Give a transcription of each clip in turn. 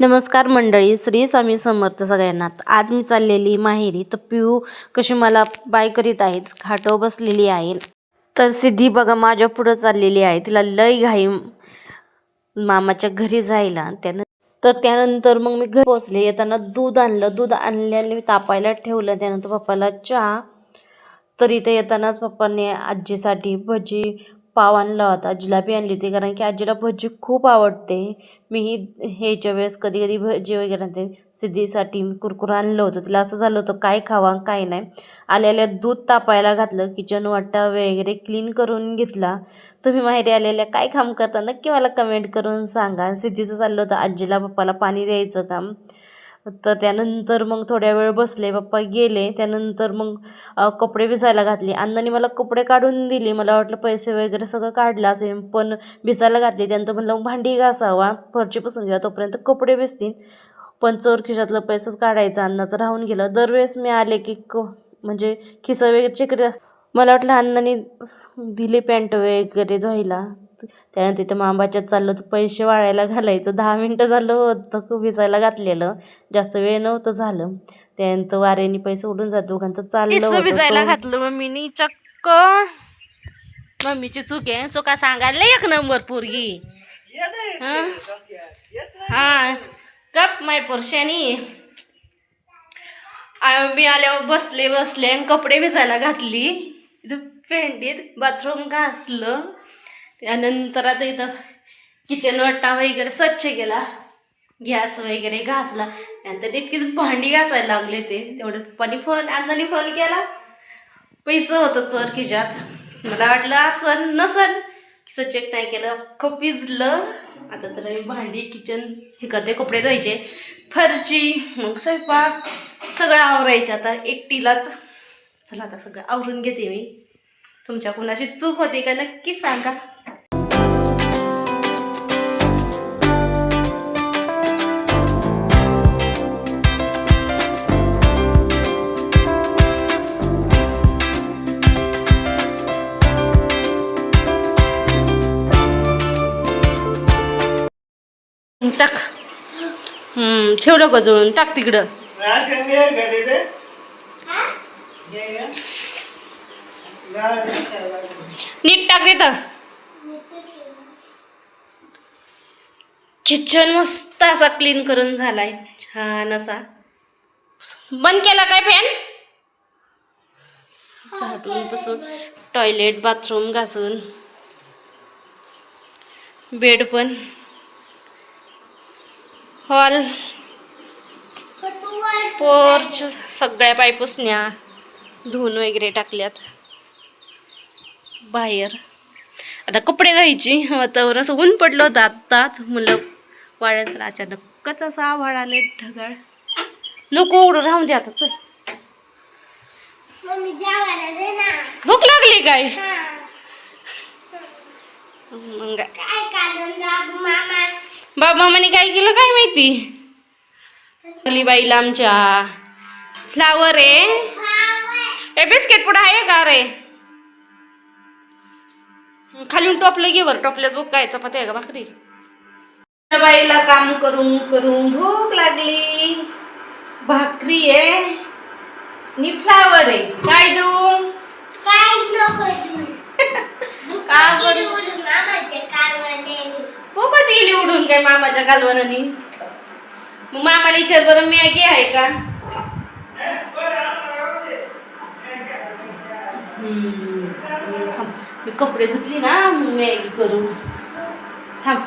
नमस्कार मंडळी श्री स्वामी समर्थ सगळ्यांना आज मी चाललेली माहेरी तर पिऊ कशी मला बाय करीत आहेत खाटो बसलेली आहे. तर सिद्धी बघा माझ्या पुढं चाललेली आहे. तिला लय घाई मामाच्या घरी जायला. त्यानं तर त्यानंतर मग मी घरी पोचले येताना दूध आणलं. दूध आणल्याने तापायला ठेवलं. त्यानंतर पप्पाला चहा. तर इथे येतानाच पप्पांनी आजीसाठी भजी पाव आणला होता जिलाबी आणली होती. कारण की आजीला भजी खूप आवडते. मीही ह्याच्या वेळेस कधी कधी भजी वगैरे आणते. सिद्धीसाठी मी आणलं होतं. तिला असं झालं होतं काय खावा काय नाही. आल्या आल्या दूध तापायला घातलं किचन वाटा वगैरे क्लीन करून घेतला. तुम्ही माहेरी आलेल्या काय काम करता नक्की मला कमेंट करून सांगा. सिद्धीचं चाललं होतं आजीला पप्पाला पाणी द्यायचं काम. तर त्यानंतर मग थोड्या वेळ बसले पप्पा गेले. त्यानंतर मग कपडे भिजायला घातले. अण्णांनी मला कपडे काढून दिले. मला वाटलं पैसे वगैरे सगळं काढलं असेल पण भिजायला घातले. त्यानंतर म्हणलं मग भांडी घासावा. फरची पुसून घ्या. तोपर्यंत कपडे भिजतील. पण चोर खिशातलं पैसाच काढायचं. अण्णाचं राहून गेलं. दरवेळेस मी आले की क म्हणजे खिसा वगैरे चेकरी असं मला वाटलं अण्णांनी दिले पॅन्ट वगैरे धुवायला. त्यानंतर तिथं मामाच्यात चाललं होतं पैसे वाळायला घालायचं. दहा मिनटं झालं होतं खूप भिजायला घातलेलं. जास्त वेळ नव्हतं झालं. त्यानंतर वाऱ्याने पैसे उडून जात दोघांचं चाललं भिजायला घातलं मम्मीनी चक्क. मम्मीची चूक आहे चुका सांगायला एक नंबर पोरगी. हं? गप माय पोरशानी आ- मी आल्यावर बसले बसले आणि कपडे भिजायला घातली. पेंडीत बाथरूम घासलं. त्यानंतर आता इथं किचन वट्टा वगैरे स्वच्छ केला. गॅस वगैरे घासला. त्यानंतर इतकीच भांडी घासायला लागले ते. तेवढं पाणी फोन अंदाने फोन केला. पैसे होतं चोर खिशात. मला वाटलं असं नसन किसं चेक नाही केलं. खूप भिजलं. आता तर मी भांडी किचन हे करते कपडे धुवायचे. फरची मग स्वयंपाक. सगळं आवरायचे. आता एकटीलाच. चला आता सगळं आवरून घेते मी. तुमच्या कुणाची चूक होती का नक्की सांगा. हम्म ठेवलं का जुळून. टाक तिकडं. नीट टाक तिथं किचन मस्त असा क्लीन करून झालाय. छान असा. बंद केला काय फॅन झाडून पुसून टॉयलेट बाथरूम घासून. बेड पण. हॉल पोर्च सगळ्या पायपुसण्या धुवून वगैरे टाकल्यात. बाहेर. आता कपडे धुवायची. वातावरण असं ऊन पडलं होतं आत्ताच. मुलं वाळ्यात तर अचानकच असं आभाळ आले ढगाळ. नको उडून राहून दे आता चल. भूक लागली काय? मग काय? बाबा मामाने काय केलं काय माहिती? बाईला आमच्या फ्लावर आहे. ए बिस्किट पुढे आहे का रे? खालून टोपलं घे वर टोपल्यात बघ काय चपाती आहे का भाकरी. बाईला काम करून करून भूक लागली. भाकरी आहे. नि फ्लावर आहे. काय देऊ? का करू? भूकच गेली उडून काय मामाच्या कालवनानी? मग मामाला विचार बरं मॅगी आहे का? थांब मी कपडे धुतली ना मग मॅगी करू थांब.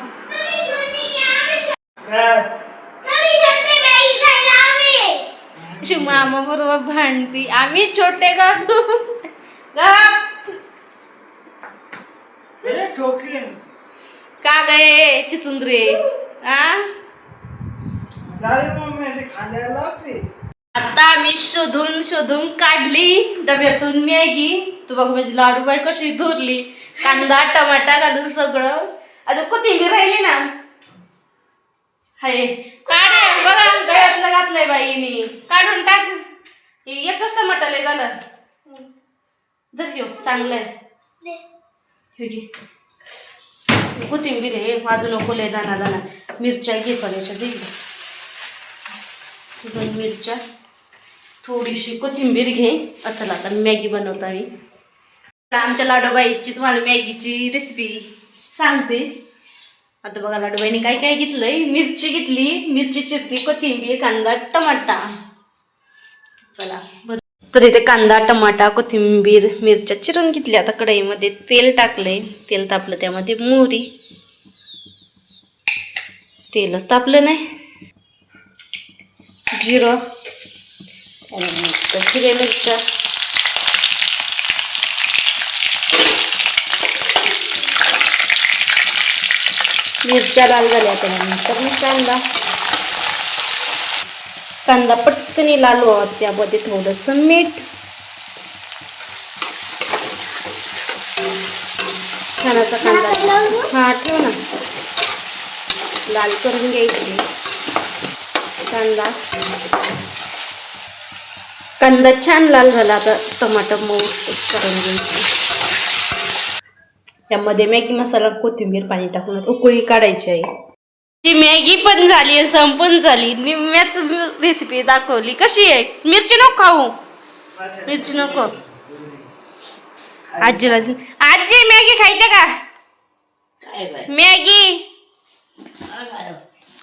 मामा बरोबर भांडती. आम्ही छोटे का तू? गप. का गये चिचुंद्रे आ? आता आम्ही शोधून शोधून काढली. डब्यातून मॅगी तू बघ माझी लाडू बाई कशी धुरली. कांदा टमाटा घालून सगळं. अजून कोथिंबीर राहिली ना? हाय. काढे बघा गळ्यातलं घातलंय बाईनी काढून टाक. हे एकच टमाटा लय झालं. जर घेऊ चांगलं आहे. हे कोथिंबीर हे बाजू नको लय दाना दाना. मिरच्या घे पण याच्यात दे दोन मिरच्या. थोडीशी कोथिंबीर घे. चला आता मॅगी बनवता मी आता आमच्या लाडूबाईची तुम्हाला मॅगीची रेसिपी सांगते. आता बघा लाडूबाईने काय काय घेतलंय? मिरची घेतली मिरची चिरती कोथिंबीर कांदा टमाटा. चला बरं तर इथे कांदा टमाटा कोथिंबीर मिरच्या चिरून घेतल्या आता कढईमध्ये तेल टाकलंय. तेल तापलं त्यामध्ये मोहरी. तेलच तापलं नाही. जिरं. त्यानंतर हिरव्या मिरच्या. मिरच्या लाल झाल्या त्यानंतर मग कांदा. कांदा पटकन लाल व्हावा त्यामध्ये थोडंसं मीठ. छान असा कांदा. हा ठेव ना. लाल करून घ्यायची. कांदा. कांदा छान लाल झाला आता. टमाटर मऊ करून घ्यायची यामध्ये मॅगी मसाला कोथिंबीर पाणी टाकून उकळी काढायची आहे. ती मॅगी पण झाली संपून झाली. निम्म्याच रेसिपी दाखवली. कशी आहे? मिरची नको खाऊ. मिरची नको. आजीला दिली. आजी मॅगी खायच्या का? मॅगी.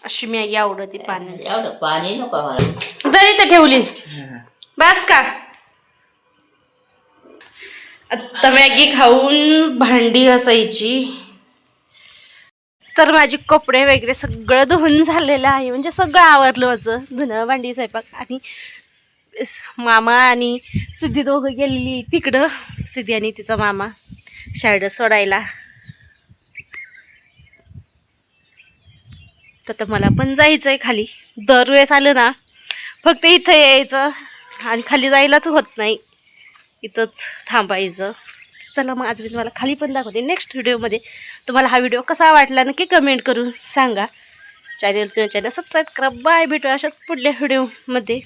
अशी मॅगी आवडते पाणी पाणी नको जरी तर ठेवली. बस का? आता मॅगी खाऊन भांडी घासायची. तर माझे कपडे वगैरे सगळं धुवून झालेलं आहे. म्हणजे सगळं आवरलं माझं. धुणं भांडी स्वयंपाक आणि मामा आणि सिद्धी दोघं गेलेली तिकडं. सिद्धी आणि तिचा मामा शाळेत सोडायला. तर मला पण जायचं आहे खाली. दरवेळेस आलं ना फक्त इथं यायचं आणि खाली जायलाच होत नाही. इथंच थांबायचं. चला मग आज मी तुम्हाला खाली पण दाखवते. नेक्स्ट व्हिडिओमध्ये तुम्हाला हा व्हिडिओ कसा वाटला नक्की कमेंट करून सांगा. चॅनल चॅनल सबस्क्राईब करा. बाय भेटू अशाच पुढल्या व्हिडिओमध्ये